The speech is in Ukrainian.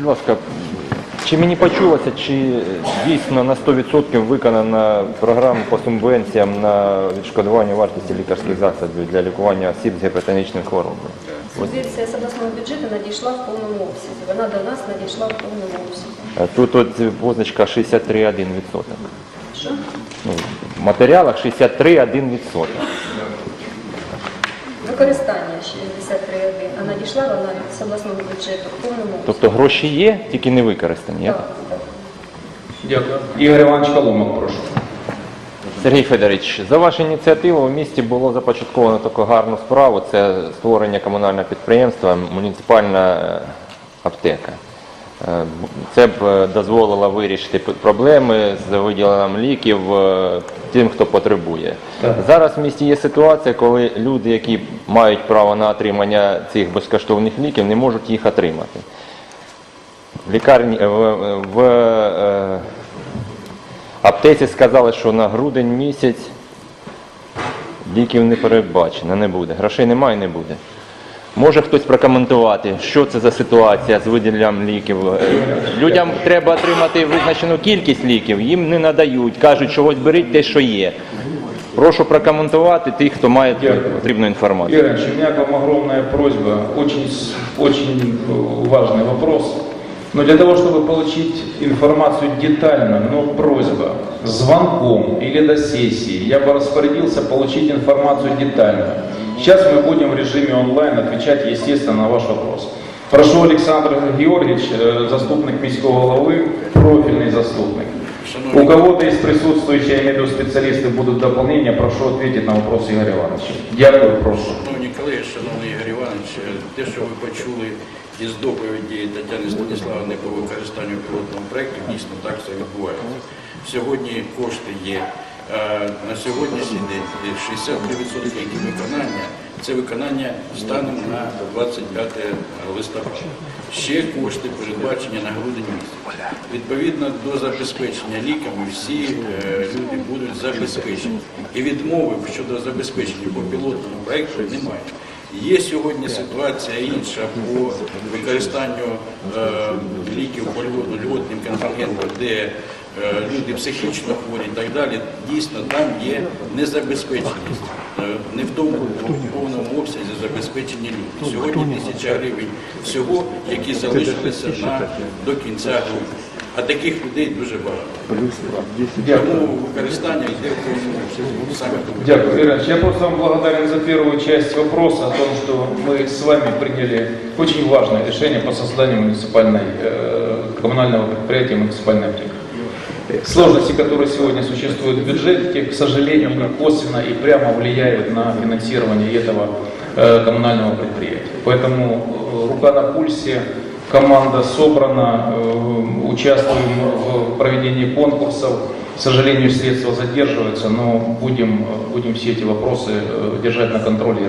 Будь ласка, чи мені почулося, чи дійсно на 100% виконана програма по субвенціям на відшкодування вартості лікарських засобів для лікування осіб з гіпертонічним хворобою? Субвенція з обласного бюджету надійшла в повному обсязі. Вона до нас надійшла в повному обсязі. Е, Тут от позначка 63,1%. Що? Ну, в матеріалах 63,1%. Використання 63,1, а надійшла вона з обласного бюджету в повному. Тобто гроші є, тільки не використані. є? Так, так. Дякую. Ігор Іванович Коломок, прошу. Сергій Федорович, за вашу ініціативу в місті було започатковано таку гарну справу. Це створення комунального підприємства муніципальна аптека. Е, Це б е, дозволило вирішити проблеми з виділенням ліків е, тим, хто потребує. Зараз в місті є ситуація, коли люди, які мають право на отримання цих безкоштовних ліків, не можуть їх отримати. В лікарні е, в, в е, аптеці сказали, що на грудень місяць ліків не передбачено, не буде. Грошей немає, не буде. Може хтось прокоментувати, що це за ситуація з виділенням ліків. Е, Людям треба отримати визначену кількість ліків, їм не надають, кажуть, що ось беріть те, що є. Прошу прокоментувати тих, хто має потрібну інформацію. Игорь у меня к вам огромная просьба, очень, с- очень важный вопрос. Но для того, чтобы получить информацию детально, но просьба, звонком или до сессии, я бы распорядился получить информацию детально. Сейчас мы будем в режиме онлайн отвечать, естественно, на ваш вопрос. Прошу Александр Георгиевич, э, заступник міського голови, профильный заступник. У кого-то из присутствующих, я имею в виду специалисты, будут дополнения, прошу ответить на вопрос Игоря Ивановича. Дякую, прошу. Шановні колеги, шановний Ігор Іванович, те, що ви почули із доповіді Тетяни Станіславовни по використанню пілотного проєкту, дійсно так це відбувається. Сьогодні кошти є. Е, На сьогоднішній день 63% які виконання це виконання станом на 25 листопада. Ще кошти передбачені на грудень місяць. Відповідно до забезпечення ліками всі е, люди будуть забезпечені. І відмови щодо забезпечення по пілотному проєкту немає. Є сьогодні ситуація інша по використанню е, ліків по льгот- льготним контрагентам, де е, люди психічно хворі і так далі. Дійсно, там є незабезпеченість, е, не в тому в повному обсязі забезпечені люди. Сьогодні тисяча гривень всього, які залишилися на, до кінця грудня. А таких людей дуже багато. Тому використання йде в тому. Дякую, Иванович. Я просто вам благодарен за первую часть вопроса о том, что мы с вами приняли очень важное решение по созданию муниципальной, э, коммунального предприятия муниципальной аптеки. Сложности, которые сегодня существуют в бюджете, к сожалению, они косвенно и прямо влияют на финансирование этого э, коммунального предприятия. Поэтому э, рука на пульсе, команда собрана, э, участвуем в проведении конкурсов. К сожалению, средства задерживаются, но будем, э, будем все эти вопросы э, держать на контроле и